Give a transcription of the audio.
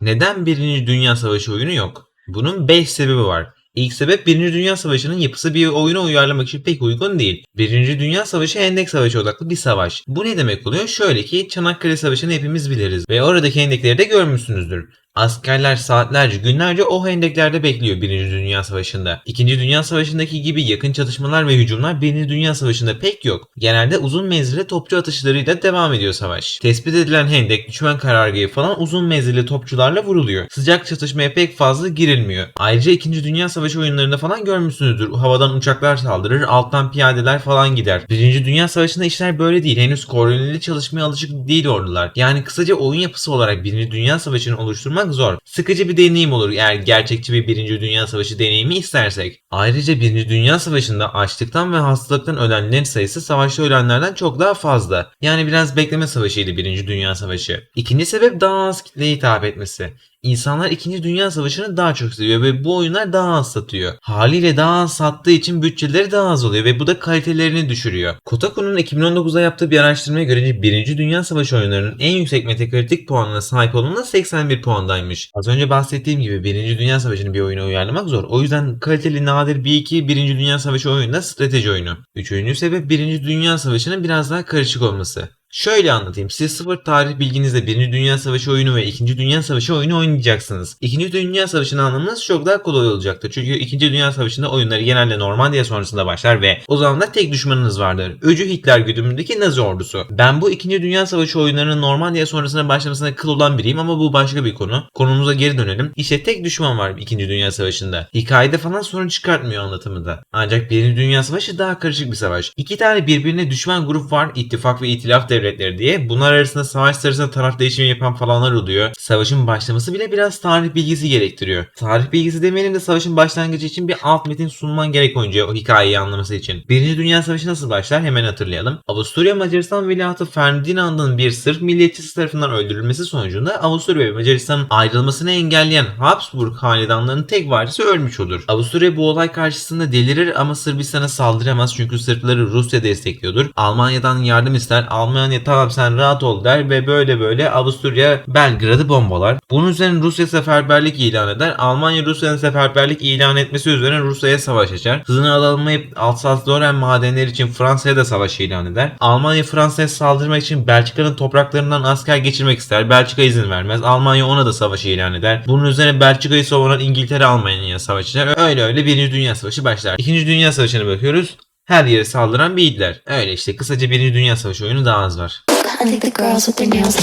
Neden Birinci Dünya Savaşı oyunu yok? Bunun 5 sebebi var. İlk sebep Birinci Dünya Savaşı'nın yapısı bir oyuna uyarlamak için pek uygun değil. Birinci Dünya Savaşı Hendek Savaşı odaklı bir savaş. Bu ne demek oluyor? Şöyle ki Çanakkale Savaşı'nı hepimiz biliriz ve oradaki hendekleri de görmüşsünüzdür. Askerler saatlerce, günlerce o hendeklerde bekliyor Birinci Dünya Savaşı'nda. İkinci Dünya Savaşı'ndaki gibi yakın çatışmalar ve hücumlar Birinci Dünya Savaşı'nda pek yok. Genelde uzun menzilli topçu atışlarıyla devam ediyor savaş. Tespit edilen hendek, düşman karargahı falan uzun menzilli topçularla vuruluyor. Sıcak çatışmaya pek fazla girilmiyor. Ayrıca İkinci Dünya Savaşı oyunlarında falan görmüşsünüzdür. Havadan uçaklar saldırır, alttan piyadeler falan gider. Birinci Dünya Savaşı'nda işler böyle değil. Henüz koordineli çalışmaya alışık değil ordular. Yani kısaca oyun yapısı olarak Birinci Dünya Savaşı'nı oluşturmak zor. Sıkıcı bir deneyim olur eğer gerçekçi bir Birinci Dünya Savaşı deneyimi istersek. Ayrıca Birinci Dünya Savaşı'nda açlıktan ve hastalıktan ölenlerin sayısı savaşta ölenlerden çok daha fazla. Yani biraz bekleme savaşıydı Birinci Dünya Savaşı. İkinci sebep daha az kitleye hitap etmesi. İnsanlar 2. Dünya Savaşı'nı daha çok seviyor ve bu oyunlar daha az satıyor. Haliyle daha az sattığı için bütçeleri daha az oluyor ve bu da kalitelerini düşürüyor. Kotaku'nun 2019'da yaptığı bir araştırmaya göre 1. Dünya Savaşı oyunlarının en yüksek metakritik puanına sahip olanı 81 puandaymış. Az önce bahsettiğim gibi 1. Dünya Savaşı'nı bir oyuna uyarlamak zor. O yüzden kaliteli nadir bir iki 1. Dünya Savaşı oyunu strateji oyunu. Üçüncü sebep 1. Dünya Savaşı'nın biraz daha karışık olması. Şöyle anlatayım. Siz sıfır tarih bilginizle 1. Dünya Savaşı oyunu ve 2. Dünya Savaşı oyunu oynayacaksınız. 2. Dünya Savaşı'nı anlamanız çok daha kolay olacaktır. Çünkü 2. Dünya Savaşı'nda oyunları genelde Normandiya sonrasında başlar ve o zaman da tek düşmanınız vardır. Öcü Hitler güdümündeki Nazi ordusu. Ben bu 2. Dünya Savaşı oyunlarının Normandiya sonrasında başlamasına kıl olan biriyim ama bu başka bir konu. Konumuza geri dönelim. İşte tek düşman var 2. Dünya Savaşı'nda. Hikayede falan sorun çıkartmıyor anlatımı da. Ancak 1. Dünya Savaşı daha karışık bir savaş. İki tane birbirine düşman grup var. ittifak ve itilaf devletleri diye. Bunlar arasında savaş sırasında taraf değişimi yapan falanlar oluyor. Savaşın başlaması bile biraz tarih bilgisi gerektiriyor. Tarih bilgisi demeyelim de savaşın başlangıcı için bir alt metin sunman gerek oyuncuya o hikayeyi anlaması için. Birinci Dünya Savaşı nasıl başlar hemen hatırlayalım. Avusturya Macaristan veliahtı Ferdinand'ın bir Sırp milliyetçisi tarafından öldürülmesi sonucunda Avusturya ve Macaristan'ın ayrılmasını engelleyen Habsburg hanedanlarının tek varisi ölmüş olur. Avusturya bu olay karşısında delirir ama Sırbistan'a saldıramaz çünkü Sırpları Rusya destekliyordur. Almanya'dan yardım ister. Almanya tamam sen rahat ol der ve böyle böyle Avusturya Belgrad'ı bombalar. Bunun üzerine Rusya seferberlik ilan eder. Almanya Rusya'nın seferberlik ilan etmesi üzerine Rusya'ya savaş açar. Hızını alamayıp Alsace-Lorraine madenleri için Fransa'ya da savaş ilan eder. Almanya Fransa'ya saldırmak için Belçika'nın topraklarından asker geçirmek ister. Belçika izin vermez. Almanya ona da savaşı ilan eder. Bunun üzerine Belçika'yı savunan İngiltere Almanya'ya savaş açar. Öyle öyle Birinci Dünya Savaşı başlar. İkinci Dünya Savaşı'na bakıyoruz her yere saldıran bir idler. Öyle işte kısaca Birinci Dünya Savaşı oyunu daha az var. I think the girls with their nails